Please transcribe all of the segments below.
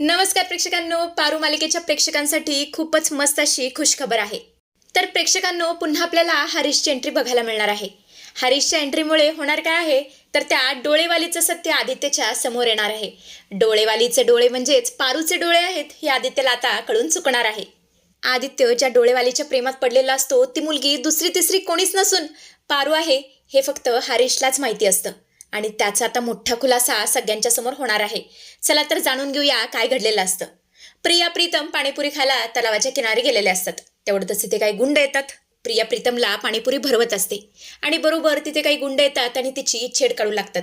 नमस्कार प्रेक्षकांनो पारू मालिकेच्या प्रेक्षकांसाठी खूपच मस्त अशी खुशखबर आहे. तर प्रेक्षकांनो पुन्हा आपल्याला हरीशची एंट्री बघायला मिळणार आहे. हरीशच्या एंट्रीमुळे होणार काय आहे? तर त्या डोळेवालीचं सत्य आदित्यच्या समोर येणार आहे. डोळेवालीचे डोळे म्हणजेच पारूचे डोळे आहेत हे आदित्यला आता कळून चुकणार आहे. आदित्य ज्या डोळेवालीच्या प्रेमात पडलेला असतो ती मुलगी दुसरी तिसरी कोणीच नसून पारू आहे हे फक्त हरीशलाच माहिती असतं. आणि त्याचा आता मोठा खुलासा सगळ्यांच्या समोर होणार आहे. चला तर जाणून घेऊया काय घडलेलं असतं. प्रिया प्रीतम पाणीपुरी खायला तलावाच्या किनारी गेलेले असतात. तेवढंच तिथे काही गुंड येतात. प्रिया प्रीतमला पाणीपुरी भरवत असते. आणि बरोबर तिथे काही गुंड येतात आणि तिची छेड काढू लागतात.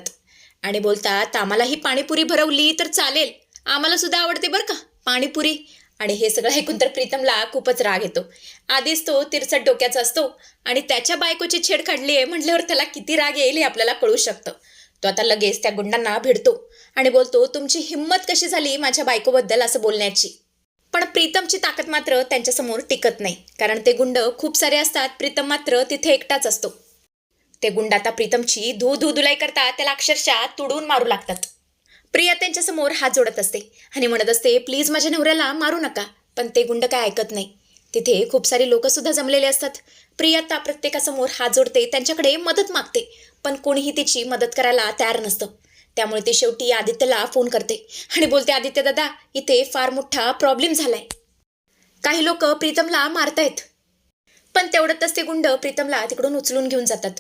आणि बोलतात आम्हाला ही पाणीपुरी भरवली तर चालेल. आम्हाला सुद्धा आवडते बरं का पाणीपुरी. आणि हे सगळं ऐकून तर प्रीतमला खूपच राग येतो. आधीच तो तिरसट डोक्याचा असतो आणि त्याच्या बायकोची छेड काढली आहे म्हटल्यावर त्याला किती राग येईल हे आपल्याला कळू शकतं. तो आता लगेच त्या गुंडांना भिडतो आणि बोलतो तुमची हिंमत कशी झाली माझ्या बायकोबद्दल असं बोलण्याची? पण प्रीतमची ताकद मात्र त्यांच्यासमोर टिकत नाही कारण ते गुंड खूप सारे असतात प्रीतम मात्र तिथे एकटाच असतो. ते गुंड आता प्रीतमची धू धू धुलाई करतात त्याला अक्षरशः तुडून मारू लागतात. प्रिया त्यांच्यासमोर हात जोडत असते आणि म्हणत असते प्लीज माझ्या नवऱ्याला मारू नका. पण ते गुंड काय ऐकत नाही. तिथे खूप सारे लोकंसुद्धा जमलेले असतात. प्रियता प्रत्येकासमोर हात जोडते त्यांच्याकडे मदत मागते पण कोणीही तिची मदत करायला तयार नसतं. त्यामुळे ती शेवटी आदित्यला फोन करते आणि बोलते आदित्य दादा इथे फार मोठा प्रॉब्लेम झालाय. काही लोक प्रीतमला मारतायत. पण तेवढ्यातच ते गुंड प्रीतमला तिकडून उचलून घेऊन जातात.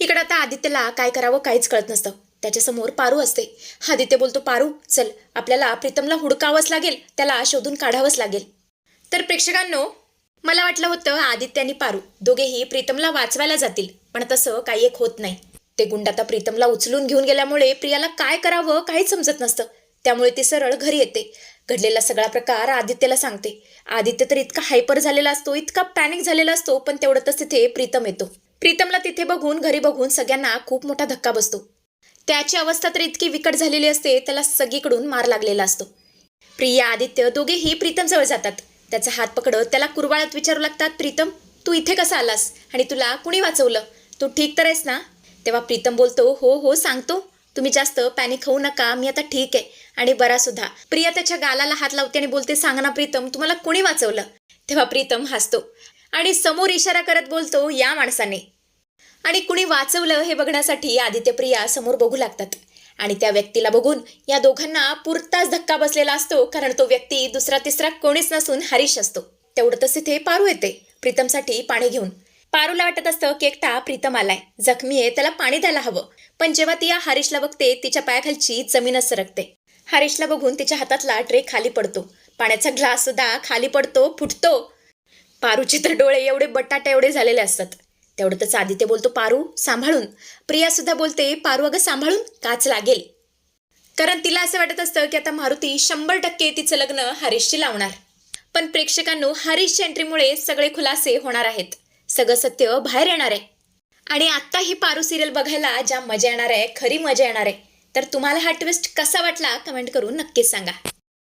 इकडं आता आदित्यला काय करावं काहीच कळत नसतं. त्याच्यासमोर पारू असते. आदित्य बोलतो पारू चल आपल्याला प्रीतमला हुडकावंच लागेल त्याला शोधून काढावंच लागेल. तर प्रेक्षकांनो मला वाटलं होतं आदित्य आणि पारू दोघेही प्रीतमला वाचवायला जातील पण तसं काही एक होत नाही. ते गुंड आता प्रीतमला उचलून घेऊन गेल्यामुळे प्रियाला काय करावं काहीच समजत नसतं. त्यामुळे ती सरळ घरी येते. घडलेला सगळा प्रकार आदित्यला सांगते. आदित्य तर इतका हायपर झालेला असतो इतका पॅनिक झालेला असतो पण तेवढ्यातच तिथे प्रीतम येतो. प्रीतमला तिथे बघून घरी बघून सगळ्यांना खूप मोठा धक्का बसतो. त्याची अवस्था तर इतकी विकट झालेली असते त्याला सगळीकडून मार लागलेला असतो. प्रिया आदित्य दोघेही प्रीतमजवळ जातात. त्याचा हात पकडत त्याला कुरवाळत विचारू लागतात प्रीतम तू इथे कसा आलास? आणि तुला कुणी वाचवलं? तू ठीक तर आहेस ना? तेव्हा प्रीतम बोलतो हो हो सांगतो. तुम्ही जास्त पॅनिक होऊ नका मी आता ठीक आहे. आणि बरा सुद्धा. प्रिया त्याच्या गालाला हात लावते आणि बोलते सांग ना प्रीतम तुम्हाला कुणी वाचवलं? तेव्हा प्रीतम हसतो आणि समोर इशारा करत बोलतो या माणसाने. आणि कुणी वाचवलं हे बघण्यासाठी आदित्य प्रिया समोर बघू लागतात. आणि त्या व्यक्तीला बघून या दोघांना पुरताच धक्का बसलेला असतो कारण तो व्यक्ती दुसरा तिसरा कोणीच नसून हरीश असतो. तेवढंच तिथे पारू येते प्रीतमसाठी पाणी घेऊन. पारूला वाटत असतं की एकटा प्रीतम आलाय. जखमी आहे त्याला पाणी द्यायला हवं. पण जेव्हा ती या हरीशला बघते तिच्या पायाखालची जमीनच सरकते. हरीशला बघून तिच्या हातातला ट्रे खाली पडतो. पाण्याचा ग्लास सुद्धा खाली पडतो फुटतो. पारूचे तर डोळे एवढे बटाटे एवढे झालेले असतात. तेवढंच आदित्य बोलतो पारू सांभाळून. प्रियासुद्धा बोलते पारू अगं सांभाळून काच लागेल. कारण तिला असं वाटत असतं की आता मारुती शंभर टक्के तिचं लग्न हरीशशी लावणार. पण प्रेक्षकांनो हरीशच्या एंट्रीमुळे सगळे खुलासे होणार आहेत. सगळं सत्य बाहेर येणार आहे. आणि आत्ता ही पारू सिरियल बघायला ज्या मजा येणार आहे खरी मजा येणार आहे तर तुम्हाला हा ट्विस्ट कसा वाटला कमेंट करून नक्कीच सांगा.